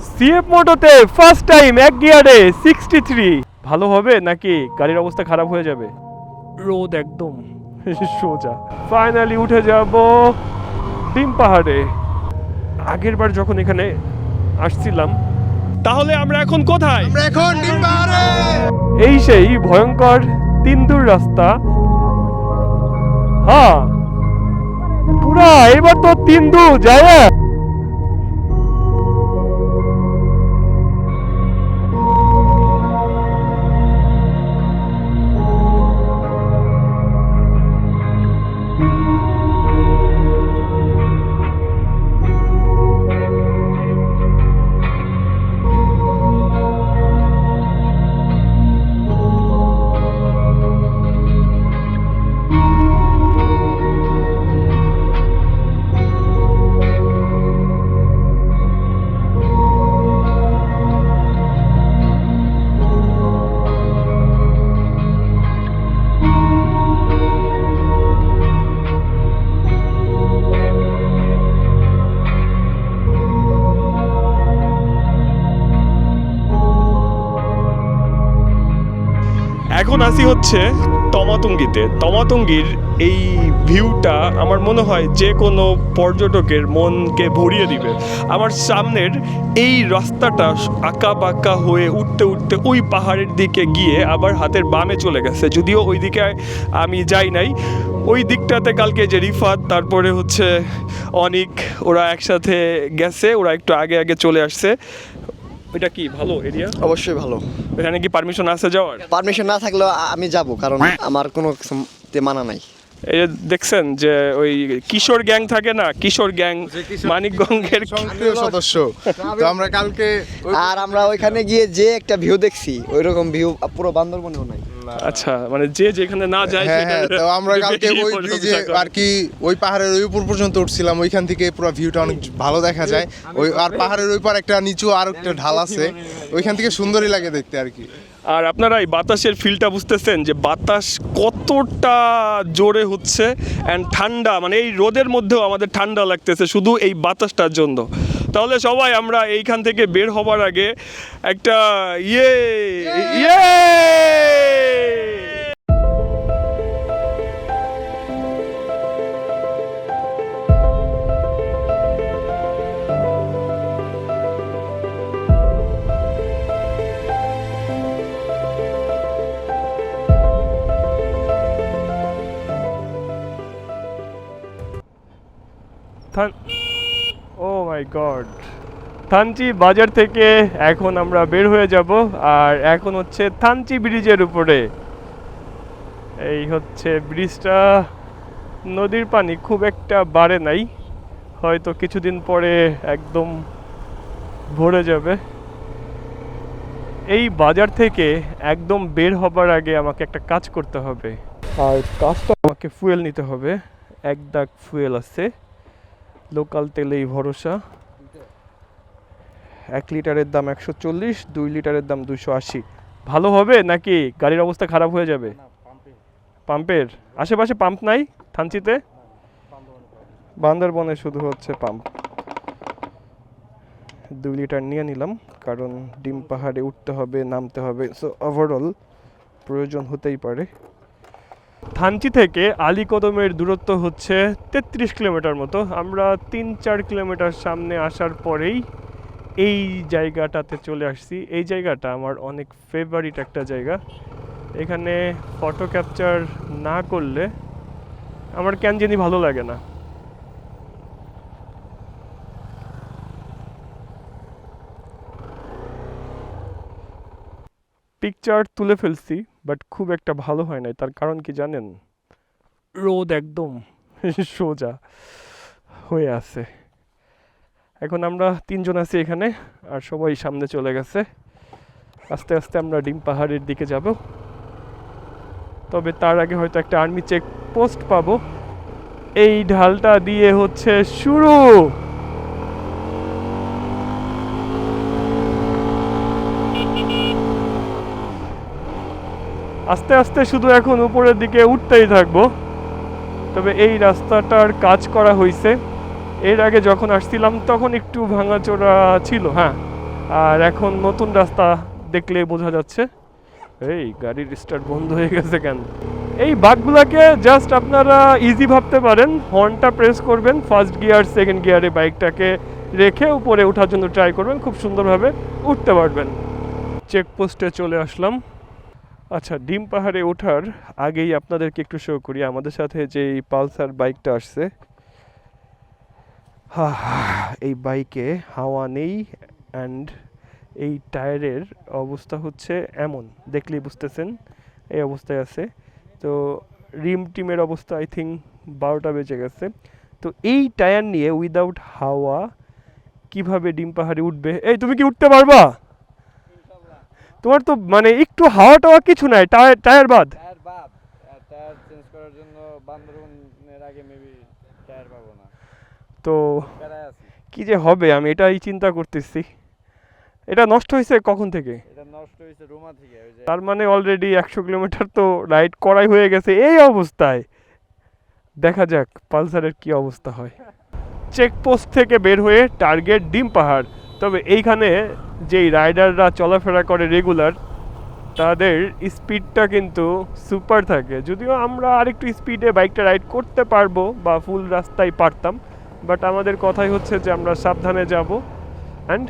CF মোটোতে first time এক গিয়ারে sixty three ভালো হবে নাকি? গাড়ির অবস্থা খারাপ হয়ে যাবে? রোদ একদম। সোজা। ফাইনালি উঠে যাব ডিম পাহাড়ে। আগের বার যখন এখানে আসছিলাম তাহলে আমরা এখন কোথায়? আমরা এখন ডিম পাহাড়ে! এই সেই ভয়ঙ্কর তিনদুর রাস্তা। হ্যাঁ পুরা এবার তো তিনদু যায় এখন আসি হচ্ছে তমাতঙ্গিতে। তমাতঙ্গির এই ভিউটা আমার মনে হয় যে কোনো পর্যটকের মনকে ভরিয়ে দিবে। আমার সামনের এই রাস্তাটা আঁকা বাঁকা হয়ে উঠতে উঠতে ওই পাহাড়ের দিকে গিয়ে আবার হাতের বামে চলে গেছে। যদিও ওই দিকে আমি যাই নাই। ওই দিকটাতে কালকে যে রিফাত, তারপরে হচ্ছে অনিক, ওরা একসাথে গেছে, ওরা একটু আগে আগে চলে আসছে। এটা কি ভালো এরিয়া অবশ্যই ভালো। এখানে কি পারমিশন আছে যাওয়ার? পারমিশন না থাকলেও আমি যাব কারণ আমার কোনো কিছুতে মানা নাই। এই যে দেখছেন যে ওই কিশোর গ্যাং থাকে না কিশোর গ্যাং মানিকগঞ্জের সক্রিয় সদস্য। তো আমরা কালকে আর আমরা ওইখানে গিয়ে যে একটা ভিউ দেখছি ওই রকম ভিউ পুরো বান্দরবনেও নাই। আচ্ছা মানে যে যেখানে না যায় হ্যাঁ হ্যাঁ তো আমরা কালকে ওই ব্রিজে আর কি ওই পাহাড়ের ওই উপর পর্যন্ত উঠছিলাম ওইখান থেকে পুরো ভিউটা অনেক ভালো দেখা যায়। ওই আর পাহাড়ের ওই পার একটা নিচু আর একটা ঢাল আছে ওইখান থেকে সুন্দরই লাগে দেখতে আর কি। আর আপনারা এই বাতাসের ফিলটা বুঝতেছেন যে বাতাস কতটা জোরে হচ্ছে অ্যান্ড ঠান্ডা মানে এই রোদের মধ্যেও আমাদের ঠান্ডা লাগতেছে শুধু এই বাতাসটার জন্য। তাহলে সবাই আমরা এইখান থেকে বের হবার আগে একটা ইয়ে ইয়ে! ও মাই গড থানচি বাজার থেকে এখন আমরা বের হয়ে যাব, আর এখন হচ্ছে থানচি ব্রিজের উপরে। এই হচ্ছে ব্রিজটা। নদীর পানি খুব একটা বাড়ে নাই, হয়তো কিছুদিন পরে একদম ভরে যাবে। এই বাজার থেকে একদম বের হবার আগে আমাকে একটা কাজ করতে হবে। আর কাজটা আমাকে ফুয়েল নিতে হবে। এক দাগ ফুয়েল আছে। লোকাল তেলেই ভরসা। এক লিটারের দাম একশো চল্লিশ দুই লিটারের দাম দুশো আশি। ভালো হবে নাকি? গাড়ির অবস্থা খারাপ হয়ে যাবে? পাম্পের। আশেপাশে পাম্প নাই থানচিতে? বান্দরবনে শুধু হচ্ছে পাম্প। দুই লিটার নিয়ে নিলাম কারণ ডিম পাহাড়ে উঠতে হবে নামতে হবে। সো ওভারঅল প্রয়োজন হতেই পারে। থানচি থেকে আলীকদমের দূরত্ব হচ্ছে তেত্রিশ কিলোমিটার মতো। আমরা তিন চার কিলোমিটার সামনে আসার পরেই এই জায়গাটাতে চলে আসছি। এই জায়গাটা আমার অনেক ফেভারিট একটা জায়গা। এখানে ফটো ক্যাপচার না করলে আমার কেন জানি ভালো লাগে না। পিকচার তুলে ফেলছি। বাট খুব একটা ভালো হয় নাই। তার কারণ কি জানেন? রোদ একদম সোজা হয়ে আছে। এখন আমরা তিনজন আছি এখানে আর সবাই সামনে চলে গেছে। আস্তে আস্তে আমরা ডিম পাহাড়ের দিকে যাব। তবে তার আগে হয়তো একটা আর্মি চেক পোস্ট পাবো। এই ঢালটা দিয়ে হচ্ছে শুরু! আস্তে আস্তে শুধু এখন উপরের দিকে উঠতেই থাকব। তবে এই রাস্তাটার কাজ করা হয়েছে এর আগে যখন আসছিলাম, তখন একটু ভাঙাচোরা ছিল হ্যাঁ। আর এখন নতুন রাস্তা দেখলে বোঝা যাচ্ছে। এই গাড়ির স্টার্ট বন্ধ হয়ে গেছে কেন? এই বাঘগুলাকে জাস্ট আপনারা ইজি ভাবতে পারেন। হর্নটা প্রেস করবেন ফার্স্ট গিয়ার সেকেন্ড গিয়ারে বাইকটাকে রেখে উপরে ওঠার জন্য ট্রাই করবেন। খুব সুন্দরভাবে উঠতে পারবেন। চেকপোস্টে চলে আসলাম। আচ্ছা ডিম পাহাড়ে ওঠার আগেই আপনাদেরকে একটু শো করি। আমাদের সাথে যে পালসার বাইকটা আসছে এই বাইকে হাওয়া নেই অ্যান্ড এই টায়ারের অবস্থা হচ্ছে এমন। দেখলেই বুঝতেছেন, এই অবস্থায় আছে। তো রিম টিমের অবস্থা আই থিঙ্ক বারোটা বেজে গেছে। তো এই টায়ার নিয়ে উইদাউট হাওয়া কীভাবে ডিম পাহাড়ে উঠবে? এই, তুমি কি উঠতে পারবা? তোমার তো মানে একটু হাওয়া টাওয়া কিছু নাই টায়ার টায়ার বাদ। টায়ার চেঞ্জ করার জন্য বান্দরবনের আগে মেবি টায়ার পাবো না। তো কি যে হবে আমি এটাই চিন্তা করতেছি। এটা নষ্ট হয়েছে কখন থেকে? এটা নষ্ট হয়েছে রোমা থেকে তার মানে অলরেডি একশো কিলোমিটার তো রাইড করাই হয়ে গেছে এই অবস্থায়। দেখা যাক পালসারের কি অবস্থা হয়। চেকপোস্ট থেকে বের হয়ে টার্গেট ডিম পাহাড়। তবে এইখানে যেই রাইডাররা চলাফেরা করে রেগুলার, তাদের স্পিডটা কিন্তু সুপার থাকে। যদিও আমরা আরেকটু স্পিডে বাইকটা রাইড করতে পারব বা ফুল রাস্তায় পারতাম, বাট আমাদের কথাই হচ্ছে যে আমরা সাবধানে যাব অ্যান্ড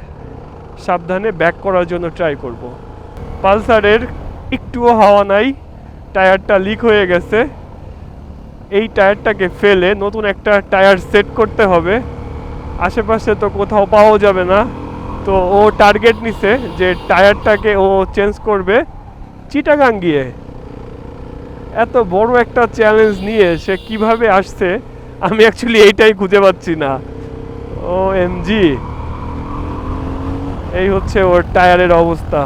সাবধানে ব্যাক করার জন্য ট্রাই করব। পালসারের একটুও হাওয়া নাই, টায়ারটা লিক হয়ে গেছে। এই টায়ারটাকে ফেলে নতুন একটা টায়ার সেট করতে হবে। আশেপাশে তো কোথাও পাওয়া যাবে না। তো ও টার্গেট নিছে যে টায়ারটাকে ও চেঞ্জ করবে চিটাগাং গিয়ে। এত বড় একটা চ্যালেঞ্জ নিয়ে সে কীভাবে আসছে, আমি অ্যাকচুয়ালি এইটাই খুঁজে পাচ্ছি না। ও এমজি এই হচ্ছে ওর টায়ারের অবস্থা।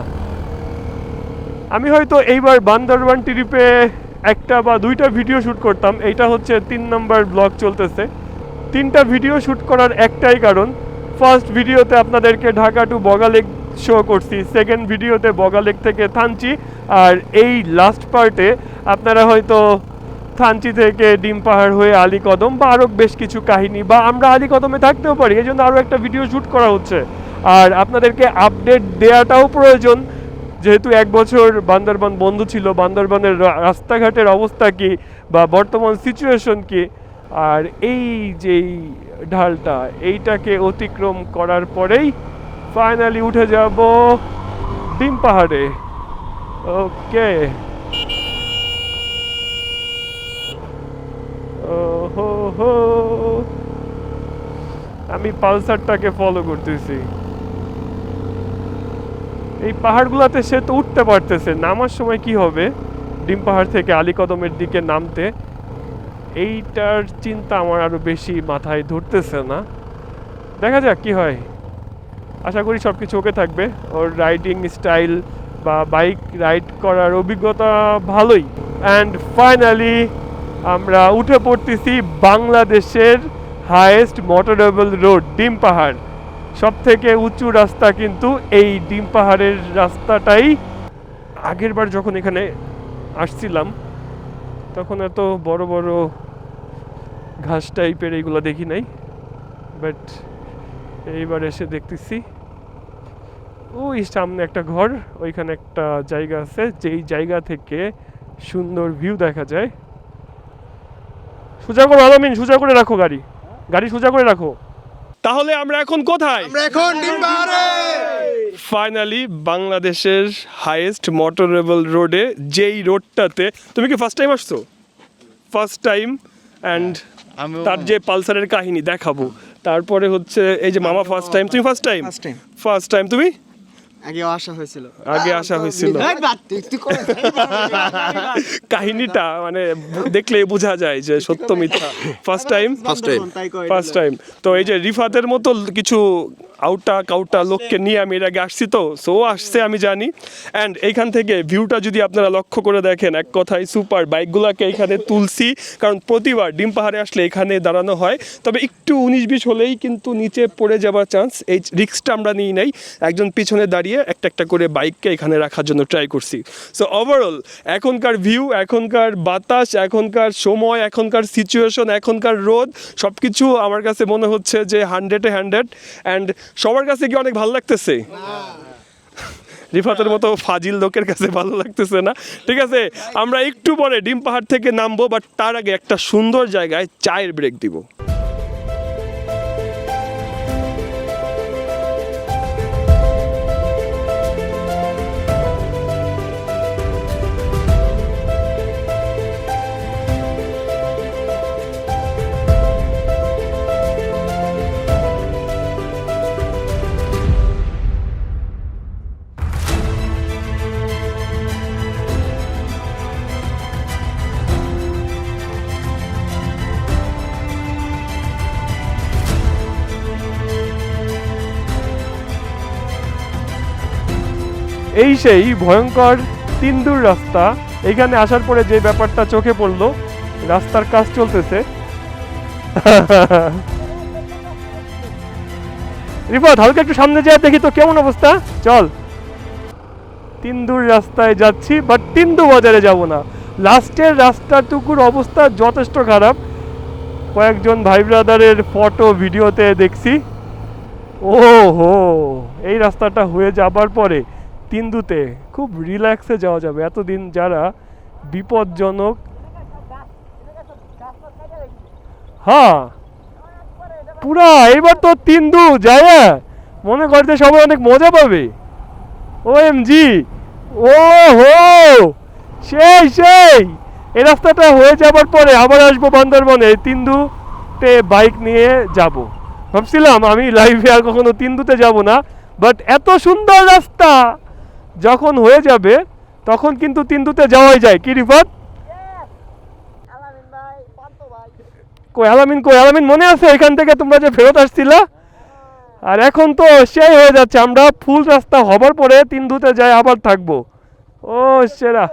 আমি হয়তো এইবার বান্দরবান ট্রিপে একটা বা দুইটা ভিডিও শ্যুট করতাম, এইটা হচ্ছে তিন নম্বর ব্লগ চলতেছে। তিনটা ভিডিও শ্যুট করার একটাই কারণ। ফার্স্ট ভিডিওতে আপনাদেরকে ঢাকা টু বগালেক শো করছি সেকেন্ড ভিডিওতে বগালেক থেকে থানচি, আর এই লাস্ট পার্টে আপনারা হয়তো থানচি থেকে ডিম পাহাড় হয়ে আলী কদম বা আরও বেশ কিছু কাহিনী বা আমরা আলী কদমে থাকতেও পারি এই জন্য আরও একটা ভিডিও শ্যুট করা হচ্ছে। আর আপনাদেরকে আপডেট দেওয়াটাও প্রয়োজন, যেহেতু এক বছর বান্দরবান বন্ধ ছিল, বান্দরবানের রাস্তাঘাটের অবস্থা কি বা বর্তমান সিচুয়েশন কি আর এই যেই ঢালটা, এইটাকে অতিক্রম করার পরেই ফাইনালি উঠে যাব ডিম পাহাড়ে। ওকে আমি পালসারটাকে ফলো করতেছি। এই পাহাড়গুলোতে সে তো উঠতে পারতেছে নামার সময় কি হবে? ডিম পাহাড় থেকে আলীকদমের দিকে নামতে। এইটার চিন্তা আমার আরও বেশি মাথায় ধরতেছে না। দেখা যাক কি হয়। আশা করি সব কিছু ওকে থাকবে। ওর রাইডিং স্টাইল বা বাইক রাইড করার অভিজ্ঞতা ভালোই। অ্যান্ড ফাইনালি আমরা উঠে পড়তেছি বাংলাদেশের হায়েস্ট মোটরেবল রোড ডিম পাহাড়। সব থেকে উঁচু রাস্তা কিন্তু এই ডিম পাহাড়ের রাস্তাটাই। আগের বার যখন এখানে আসছিলাম, তখন এত বড় বড় ঘাস টাইপের এইগুলো দেখি নাই বাট এইবার এসে দেখতেছি। ওই সামনে একটা ঘর ওইখানে একটা জায়গা আছে যেই জায়গা থেকে সুন্দর ভিউ দেখা যায়। সোজা করো আলামিন সোজা করে রাখো গাড়ি। গাড়ি সোজা করে রাখো। তাহলে আমরা এখন কোথায়? আমরা এখন ফাইনালি বাংলাদেশের হাইয়েস্ট মোটরেবল রোডে যেই রোডটাতে তুমি কি ফার্স্ট টাইম আসছো? ফার্স্ট টাইম অ্যান্ড তার যে পালসারের কাহিনী দেখাবো। তারপরে হচ্ছে এই যে মামা ফার্স্ট টাইম তুমি ফার্স্ট টাইম ফার্স্ট টাইম তুমি? আগে আসা হয়েছিল। আগে আসা হয়েছিল। কাহিনীটা মানে দেখলেই বোঝা যায় যে সত্য মিথ্যা। First time first time first time তো এই যে রিফাতের মতো কিছু আউটা কাউটা লোককে নিয়ে আমি এর আগে আসছি তো সো আসছে আমি জানি। অ্যান্ড এইখান থেকে ভিউটা যদি আপনারা লক্ষ্য করে দেখেন এক কথায় সুপার বাইকগুলোকে এখানে তুলছি কারণ প্রতিবার ডিম পাহাড়ে আসলে এখানে দাঁড়ানো হয়। তবে একটু উনিশ বিশ হলেই কিন্তু নিচে পড়ে যাওয়ার চান্স এই রিক্সটা আমরা নিই নাই। একজন পিছনে দাঁড়িয়ে একটা একটা করে বাইককে এখানে রাখার জন্য ট্রাই করছি। সো ওভারঅল এখনকার ভিউ এখনকার বাতাস, এখনকার সময়, এখনকার সিচুয়েশন এখনকার রোদ সব কিছু আমার কাছে মনে হচ্ছে যে হান্ড্রেডে হান্ড্রেড অ্যান্ড সবার কাছে কি অনেক ভালো লাগতেছে? রিফাতের মতো ফাজিল লোকের কাছে ভালো লাগতেছে না। ঠিক আছে, আমরা একটু পরে ডিম পাহাড় থেকে নামবো বাট তার আগে একটা সুন্দর জায়গায় চায়ের ব্রেক দিব। সেই ভয়ঙ্কর তিনদুর রাস্তা। এখানে আসার পরে যে ব্যাপারটা চোখে পড়ল, রাস্তার কাজ চলতেছে। রিফাত, হালকা একটু সামনে যায় দেখি তো কেমন অবস্থা। চল। তিনদুর রাস্তায় যাচ্ছি বাট তিনদু বাজারে যাব না। লাস্টের রাস্তাটুকুর অবস্থা যথেষ্ট খারাপ। কয়েকজন ভাই ব্রাদারের ফটো, ভিডিওতে দেখছি। ও হো এই রাস্তাটা হয়ে যাবার পরে তিনদুতে খুব রিল্যাক্সে যাওয়া যাবে। এতদিন যারা বিপজ্জনক হ্যাঁ। পুরা এবার তো তিন্দু যায় মনে করতে সবাই অনেক মজা পাবে। ও এম জি ও হো সেই সেই। এই রাস্তাটা হয়ে যাবার পরে আবার আসব বান্দরবনে। তিনদুতে বাইক নিয়ে যাব। ভাবছিলাম আমি লাইভে আর কখনো তিনদুতে যাব না বাট এত সুন্দর রাস্তা! যখন হয়ে যাবে, তখন কিন্তু তিনদুতে যাওয়াই যায়। কি রিফাত? কই আলামিন কই আলামিন, মনে আছে এখান থেকে তোমরা যে ফেরত আসছিলা? আর এখন তো সেই হয়ে যাচ্ছে, আমরা ফুল রাস্তা হবার পরে তিন ধুতে যাই, আবার থাকব। ও সেরা।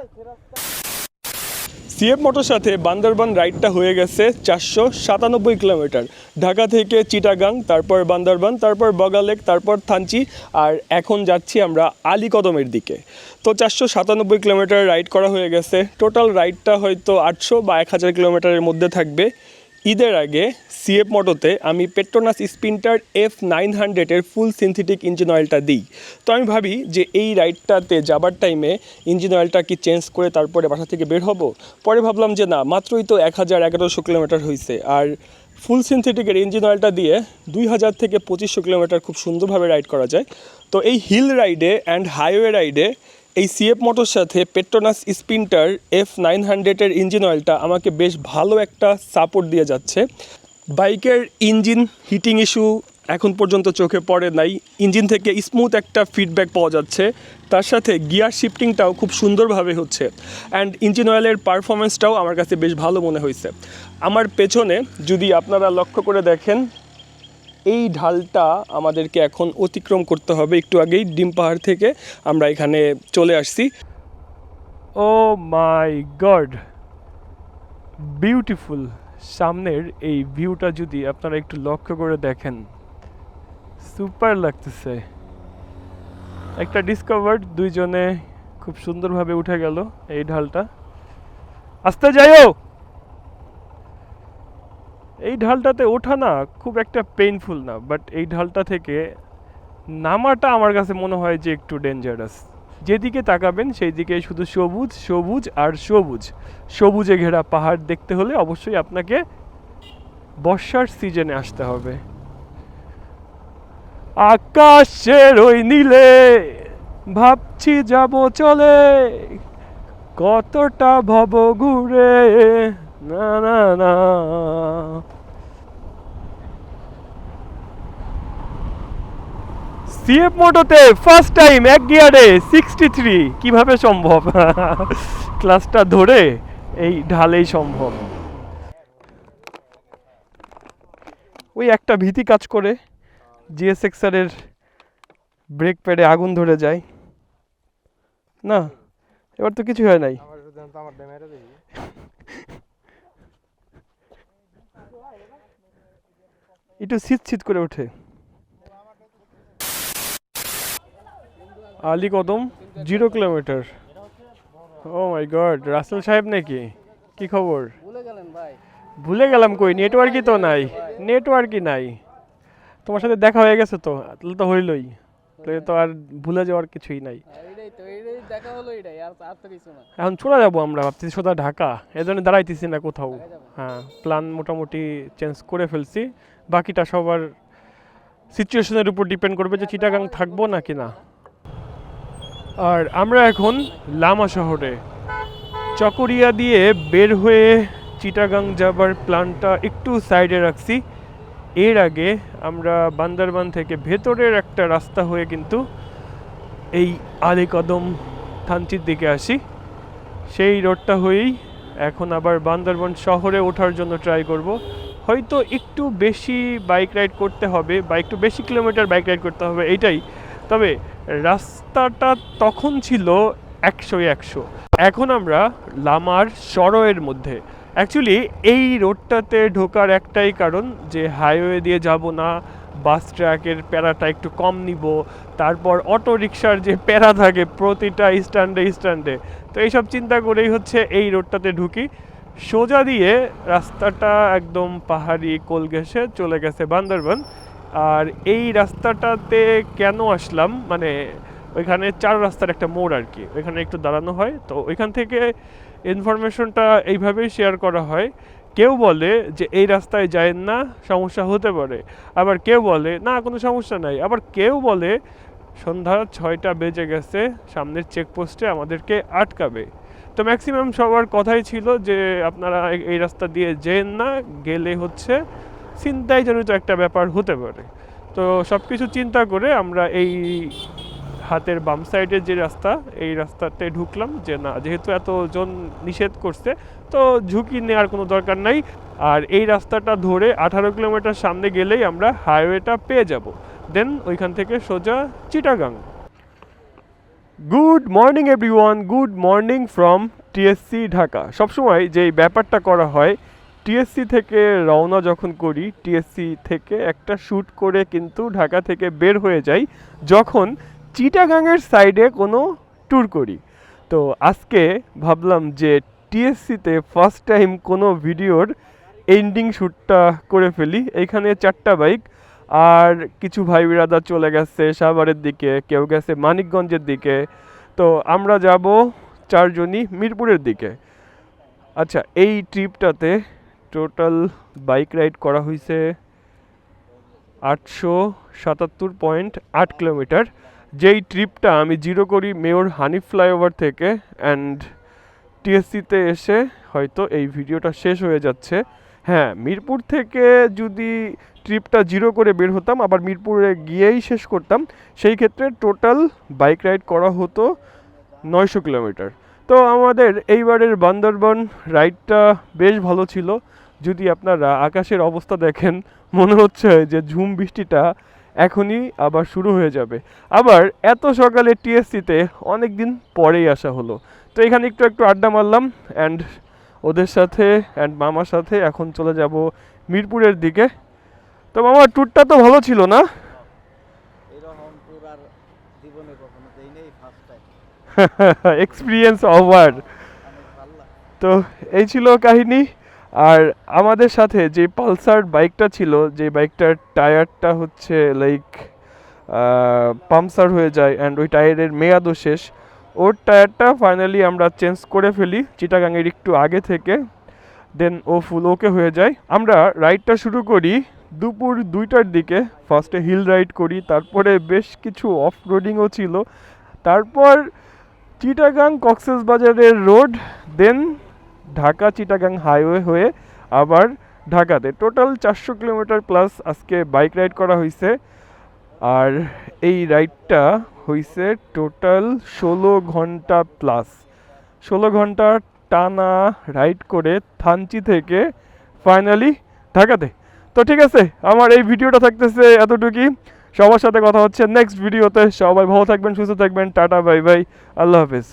সিএফ মোটর সাথে বান্দরবান রাইডটা হয়ে গেছে চারশো সাতানব্বই কিলোমিটার। ঢাকা থেকে চিটাগাং, তারপর বান্দরবান, তারপর বগালেক তারপর থানচি, আর এখন যাচ্ছি আমরা আলীকদমের দিকে। তো চারশো সাতানব্বই কিলোমিটার রাইড করা হয়ে গেছে। টোটাল রাইডটা হয়তো আটশো বা এক হাজার কিলোমিটারের মধ্যে থাকবে। ঈদের আগে সিএফ মোটোতে আমি পেট্রোনাস স্পিন্টার এফ নাইন হান্ড্রেডের ফুল সিনথেটিক ইঞ্জিন অয়েলটা দিই। তো আমি ভাবি যে এই রাইডটাতে যাবার টাইমে ইঞ্জিন অয়েলটা কি চেঞ্জ করে তারপরে বাসা থেকে বের হব? পরে ভাবলাম যে না, মাত্রই তো এক হাজার এগারোশো কিলোমিটার হয়েছে আর ফুল সিনথেটিকের ইঞ্জিন অয়েলটা দিয়ে দুই হাজার থেকে পঁচিশশো কিলোমিটার খুব সুন্দরভাবে রাইড করা যায়। তো এই হিল রাইডে অ্যান্ড হাইওয়ে রাইডে এই সিএফ মোটর সাথে পেট্রোনাস স্পিন্টার এফ নাইন হান্ড্রেডের ইঞ্জিন অয়েলটা আমাকে বেশ ভালো একটা সাপোর্ট দিয়ে যাচ্ছে। বাইকের ইঞ্জিন হিটিং ইস্যু এখন পর্যন্ত চোখে পড়ে নাই। ইঞ্জিন থেকে স্মুথ একটা ফিডব্যাক পাওয়া যাচ্ছে। তার সাথে গিয়ার শিফটিংটাও খুব সুন্দরভাবে হচ্ছে। অ্যান্ড ইঞ্জিন অয়েলের পারফরমেন্সটাও আমার কাছে বেশ ভালো মনে হয়েছে। আমার পেছনে যদি আপনারা লক্ষ্য করে দেখেন এই ঢালটা আমাদেরকে এখন অতিক্রম করতে হবে। একটু আগেই ডিম পাহাড় থেকে আমরা এখানে চলে আসছি। Oh my God, beautiful. সামনের এই ভিউটা যদি আপনারা একটু লক্ষ্য করে দেখেন, সুপার লাগতেছে। একটা ডিসকভার্ড দুইজনে খুব সুন্দরভাবে উঠে গেল এই ঢালটা। আস্তে যাইও! এই ঢালটাতে ওঠা না খুব একটা পেইনফুল না বাট এই ঢালটা থেকে নামাটা আমার কাছে মনে হয় যে একটু ডেঞ্জারাস যেদিকে তাকাবেন সেই দিকে শুধু সবুজ সবুজ আর সবুজ। সবুজে ঘেরা পাহাড় দেখতে হলে অবশ্যই আপনাকে বর্ষার সিজনে আসতে হবে। আকাশের ওই নীলে ভাবছি যাব চলে, কতটা ভব ঘুরে, না না না। সিএফ মোটোতে ফার্স্ট টাইম এক গিয়ারে সিক্সটি থ্রি কীভাবে সম্ভব? ক্লাসটা ধরে এই ঢালেই সম্ভব। ওই একটা ভীতি কাজ করে জিএসএক্সারের ব্রেক প্যাডে আগুন ধরে যায়। না, এবার তো কিছু হয় নাই। একটু শীত করে ওঠে। Ali Kadam, zero kilometre. Oh my God Rasel সাহেব নাকি? কি খবর? ভুলে গেলাম কই নেটওয়ার্কই তো নাই নেটওয়ার্কই নাই। তোমার সাথে দেখা হয়ে গেছে তো, তাহলে তো হইলই। তাহলে তো আর ভুলে যাওয়ার কিছুই নাই। এখন চলে যাব আমরা ভাবতেছি সোজা ঢাকা, এই জন্য দাঁড়াইতেছি না কোথাও। হ্যাঁ প্ল্যান মোটামুটি চেঞ্জ করে ফেলছি। বাকিটা সবার সিচুয়েশনের উপর ডিপেন্ড করবে যে চিটাগাং থাকব নাকি না। আর আমরা এখন লামা শহরে। চকরিয়া দিয়ে বের হয়ে চিটাগাং যাবার প্ল্যানটা একটু সাইডে রাখছি। এর আগে আমরা বান্দরবান থেকে ভেতরের একটা রাস্তা হয়ে কিন্তু এই আলী কদম থানচির দিকে আসি। সেই রোডটা হয়েই এখন আবার বান্দরবান শহরে ওঠার জন্য ট্রাই করব। হয়তো একটু বেশি বাইক রাইড করতে হবে বা একটু বেশি কিলোমিটার বাইক রাইড করতে হবে এইটাই তবে রাস্তাটা তখন ছিল একশো একশো। এখন আমরা লামার সরয়ের মধ্যে। অ্যাকচুয়ালি এই রোডটাতে ঢোকার একটাই কারণ যে হাইওয়ে দিয়ে যাব না বাস ট্র্যাকের প্যারাটা একটু কম নিব, তারপর অটো রিক্সার যে প্যারা থাকে প্রতিটা স্ট্যান্ডে স্ট্যান্ডে। তো এইসব চিন্তা করেই হচ্ছে এই রোডটাতে ঢুকি। সোজা দিয়ে রাস্তাটা একদম পাহাড়ি কোল ঘেঁষে চলে গেছে বান্দরবান। আর এই রাস্তাটাতে কেন আসলাম? মানে ওইখানে চার রাস্তার একটা মোড় আর কি। ওইখানে একটু দাঁড়ানো হয়। তো ওইখান থেকে ইনফরমেশনটা এইভাবেই শেয়ার করা হয়। কেউ বলে যে এই রাস্তায় যায় না, সমস্যা হতে পারে। আবার কেউ বলে, না, কোনো সমস্যা নাই। আবার কেউ বলে, সন্ধ্যা ছয়টা বেজে গেছে, সামনের চেকপোস্টে আমাদেরকে আটকাবে। তো ম্যাক্সিমাম সবার কথাই ছিল যে আপনারা এই- এই রাস্তা দিয়ে যেন না গেলে হচ্ছে চিন্তাইজনিত একটা ব্যাপার হতে পারে। তো সব কিছু চিন্তা করে আমরা এই হাতের বাম সাইডের যে রাস্তা, এই রাস্তাতে ঢুকলাম যে না, যেহেতু এতজন নিষেধ করছে, তো ঝুঁকি নেওয়ার কোনো দরকার নাই। আর এই রাস্তাটা ধরে আঠারো কিলোমিটার সামনে গেলেই আমরা হাইওয়েটা পেয়ে যাব। দেন ওইখান থেকে সোজা Chittagong. Good morning everyone good morning from TSC Dhaka সবসময় যে ব্যাপারটা করা হয় টিএসসি থেকে রওনা যখন করি টিএসসি থেকে একটা শ্যুট করে কিন্তু ঢাকা থেকে বের হয়ে যাই যখন চিটাগাংয়ের সাইডে কোনো ট্যুর করি। তো আজকে ভাবলাম যে টিএসসিতে ফার্স্ট টাইম কোনো ভিডিওর এন্ডিং শ্যুটটা করে ফেলি। এইখানে চারটা বাইক আর কিছু ভাই বিরাদার চলে গেছে সাভারের দিকে, কেউ গেছে মানিকগঞ্জের দিকে। তো আমরা যাব চারজনই মিরপুরের দিকে। আচ্ছা এই ট্রিপটাতে টোটাল বাইক রাইড করা হয়েছে আটশো সাতাত্তর পয়েন্ট আট কিলোমিটার। যেই ট্রিপটা আমি জিরো করি মেয়র হানিফ ফ্লাইওভার থেকে অ্যান্ড টিএসসিতে এসে হয়তো এই ভিডিওটা শেষ হয়ে যাচ্ছে। হ্যাঁ মিরপুর থেকে যদি ট্রিপটা জিরো করে বের হতাম, আবার মিরপুরে গিয়েই শেষ করতাম, সেই ক্ষেত্রে টোটাল বাইক রাইড করা হতো নয়শো কিলোমিটার। তো আমাদের এইবারের বান্দরবন রাইডটা বেশ ভালো ছিল। যদি আপনারা আকাশের অবস্থা দেখেন মনে হচ্ছে যে ঝুম বৃষ্টিটা এখনই আবার শুরু হয়ে যাবে। আবার এত সকালে টিএসসিতে অনেক দিন পরেই আসা হলো। তো এখানে একটু একটু আড্ডা মারলাম অ্যান্ড ওদের সাথে অ্যান্ড মামার সাথে এখন চলে যাব মিরপুরের দিকে। তো মামার ট্যুরটা তো ভালো ছিল না? এক্সপিরিয়েন্স লাগে তো এই ছিল কাহিনী। আর আমাদের সাথে যে পালসার বাইকটা ছিল, যে বাইকটার টায়ারটা হচ্ছে লাইক পামসার হয়ে যায় অ্যান্ড ওই টায়ারের মেয়াদও শেষ। ওর টায়ারটা ফাইনালি আমরা চেঞ্জ করে ফেলি, চিটাগাংয়ের একটু আগে থেকে। দেন ও ফুল ওকে হয়ে যায়। আমরা রাইডটা শুরু করি দুপুর দুইটার দিকে। ফার্স্টে হিল রাইড করি, তারপরে বেশ কিছু অফ রোডিংও ছিল। তারপর চিটাগাং কক্সেস বাজারের road then Dhaka Chittagong highway হয়ে আবার ঢাকাতে। টোটাল চারশো কিলোমিটার প্লাস আজকে বাইক রাইড করা হয়েছে আর এই রাইডটা হয়েছে টোটাল ষোলো ঘণ্টা প্লাস ষোলো ঘণ্টা টানা রাইড করে থানচি থেকে ফাইনালি ঢাকাতে। তো ঠিক আছে, আমার এই ভিডিওটা থাকতেছে এতটুকুই। সবার সাথে কথা হচ্ছে নেক্সট ভিডিওতে সবাই ভালো থাকবেন, সুস্থ থাকবেন। টাটা বাই বাই আল্লাহ হাফেজ।